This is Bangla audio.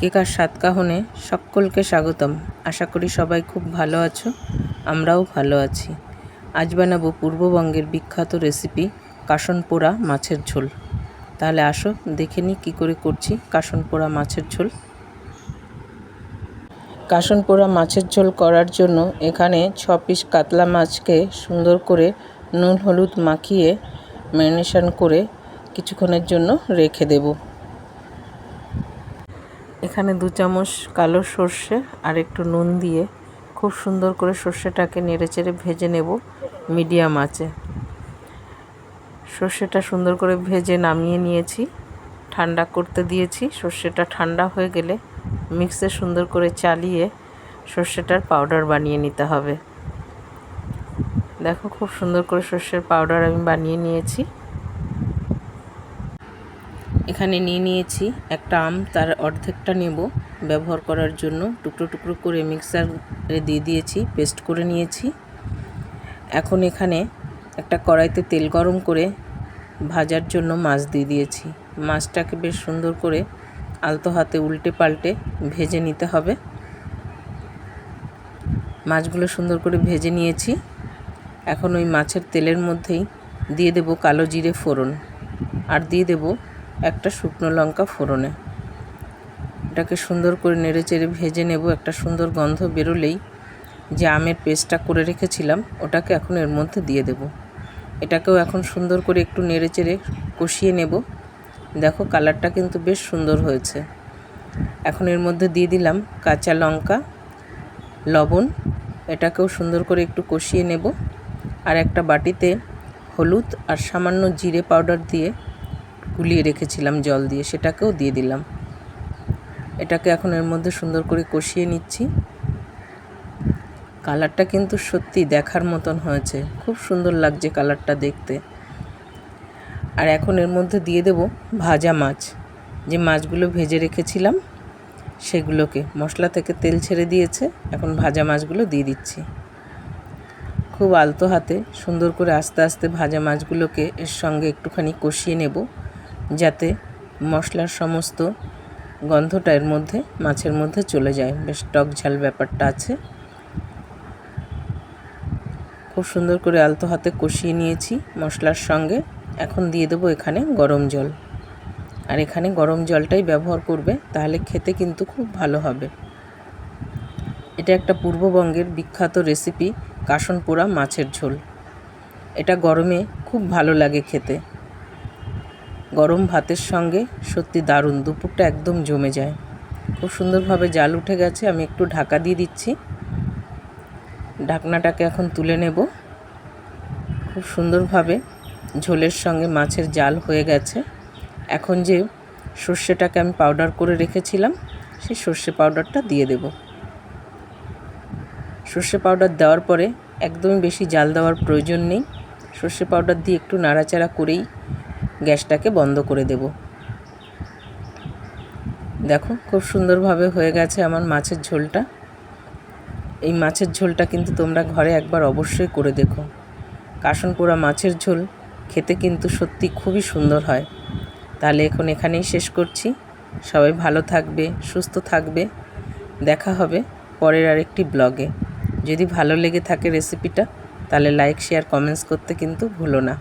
কেকার সাতকাহনে সকলকে স্বাগতম। আশা করি সবাই খুব ভালো আছো, আমরাও ভালো আছি। আজ বানাবো পূর্ববঙ্গের বিখ্যাত রেসিপি কাশন পোড়া মাছের ঝোল। তাহলে আসো, দেখে নিই কী করে করছি কাশন পোড়া মাছের ঝোল। কাশন পোড়া মাছের ঝোল করার জন্য এখানে ছ পিস কাতলা মাছকে সুন্দর করে নুন, হলুদ মাখিয়ে ম্যারিনেশন করে কিছুক্ষণের জন্য রেখে দেবো। এখানে দু চামচ কালো সর্ষে আর একটু নুন দিয়ে খুব সুন্দর করে সর্ষেটাকে নেড়েচেড়ে ভেজে নেব মিডিয়াম আঁচে। সর্ষেটা সুন্দর করে ভেজে নামিয়ে নিয়েছি, ঠান্ডা করতে দিয়েছি। সর্ষেটা ঠান্ডা হয়ে গেলে মিক্সে সুন্দর করে চালিয়ে সর্ষেটার পাউডার বানিয়ে নিতে হবে। দেখো খুব সুন্দর করে সর্ষের পাউডার আমি বানিয়ে নিয়েছি। এখানে নিয়ে নিয়েছি একটা আম, তার অর্ধেকটা নেব ব্যবহার করার জন্য। টুকরো টুকরো করে মিক্সারে দিয়ে দিয়েছি পেস্ট করে নিয়েছি। এখন এখানে একটা কড়াইতে তেল গরম করে ভাজার জন্য মাছ দিয়ে দিয়েছি। মাছটাকে বেশ সুন্দর করে আলতো হাতে উল্টে পাল্টে ভেজে নিতে হবে। মাছগুলো সুন্দর করে ভেজে নিয়েছি। এখন ওই মাছের তেলের মধ্যেই দিয়ে দেব কালো জিরে ফোড়ন। আর দিয়ে দেবো একটা শুকনো লঙ্কা ফোড়নে। এটাকে সুন্দর করে নেড়ে চেড়ে ভেজে নেব। একটা সুন্দর গন্ধ বেরোলেই যে আমের পেস্টটা করে রেখেছিলাম, ওটাকে এখন এর মধ্যে দিয়ে দেব। এটাকেও এখন সুন্দর করে একটু নেড়ে চেড়ে কষিয়ে নেব। দেখো কালারটা কিন্তু বেশ সুন্দর হয়েছে। এখন এর মধ্যে দিয়ে দিলাম কাঁচা লঙ্কা, লবণ। এটাকেও সুন্দর করে একটু কষিয়ে নেব। আর একটা বাটিতে হলুদ আর সামান্য জিরে পাউডার দিয়ে গুলিয়ে রেখেছিলাম জল দিয়ে, সেটাকেও দিয়ে দিলাম। এটাকে এখন এর মধ্যে সুন্দর করে কষিয়ে নিচ্ছি। কালারটা কিন্তু সত্যি দেখার মতন হয়েছে। খুব সুন্দর লাগছে কালারটা দেখতে। আর এখন এর মধ্যে দিয়ে দেব ভাজা মাছ। যে মাছগুলো ভেজে রেখেছিলাম, সেগুলোকে। মশলা থেকে তেল ছেড়ে দিয়েছে, এখন ভাজা মাছগুলো দিয়ে দিচ্ছি। খুব আলতো হাতে সুন্দর করে আস্তে আস্তে ভাজা মাছগুলোকে এর সঙ্গে একটুখানি কষিয়ে নেব। যাতে মশলার সমস্ত গন্ধটা এর মধ্যে, মাছের মধ্যে চলে যায়। বেশ টক ঝাল ব্যাপারটা আছে। খুব সুন্দর করে আলতো হাতে কষিয়ে নিয়েছি মশলার সঙ্গে। এখন দিয়ে দেবো এখানে গরম জল। আর এখানে গরম জলটাই ব্যবহার করবে, তাহলে খেতে কিন্তু খুব ভালো হবে। এটা একটা পূর্ববঙ্গের বিখ্যাত রেসিপি কাশন পোড়া মাছের ঝোল। এটা গরমে খুব ভালো লাগে খেতে। গরম ভাতের সঙ্গে সত্যি দারুণ, দুপুরটা একদম জমে যায়। খুব সুন্দরভাবে জাল উঠে গেছে, আমি একটু ঢাকা দিয়ে দিচ্ছি। ঢাকনাটাকে এখন তুলে নেব। খুব সুন্দরভাবে ঝোলের সঙ্গে মাছের জাল হয়ে গেছে। এখন যে সর্ষেটাকে আমি পাউডার করে রেখেছিলাম, সেই সর্ষে পাউডারটা দিয়ে দেব। সর্ষে পাউডার দেওয়ার পরে একদমই বেশি জাল দেওয়ার প্রয়োজন নেই। সর্ষে পাউডার দিয়ে একটু নাড়াচাড়া করেই গ্যাসটাকে বন্ধ করে দেব। দেখো, খুব সুন্দরভাবে হয়ে গেছে আমার মাছের ঝোলটা। এই মাছের ঝোলটা কিন্তু তোমরা ঘরে একবার অবশ্যই করে দেখো। কাশন পোড়া মাছের ঝোল খেতে কিন্তু সত্যি খুবই সুন্দর হয়। তাহলে এখন এখানেই শেষ করছি। সবাই ভালো থাকবে, সুস্থ থাকবে। দেখা হবে পরের আরেকটি ব্লগে। যদি ভালো লেগে থাকে রেসিপিটা, তাহলে লাইক, শেয়ার, কমেন্টস করতে কিন্তু ভুলো না।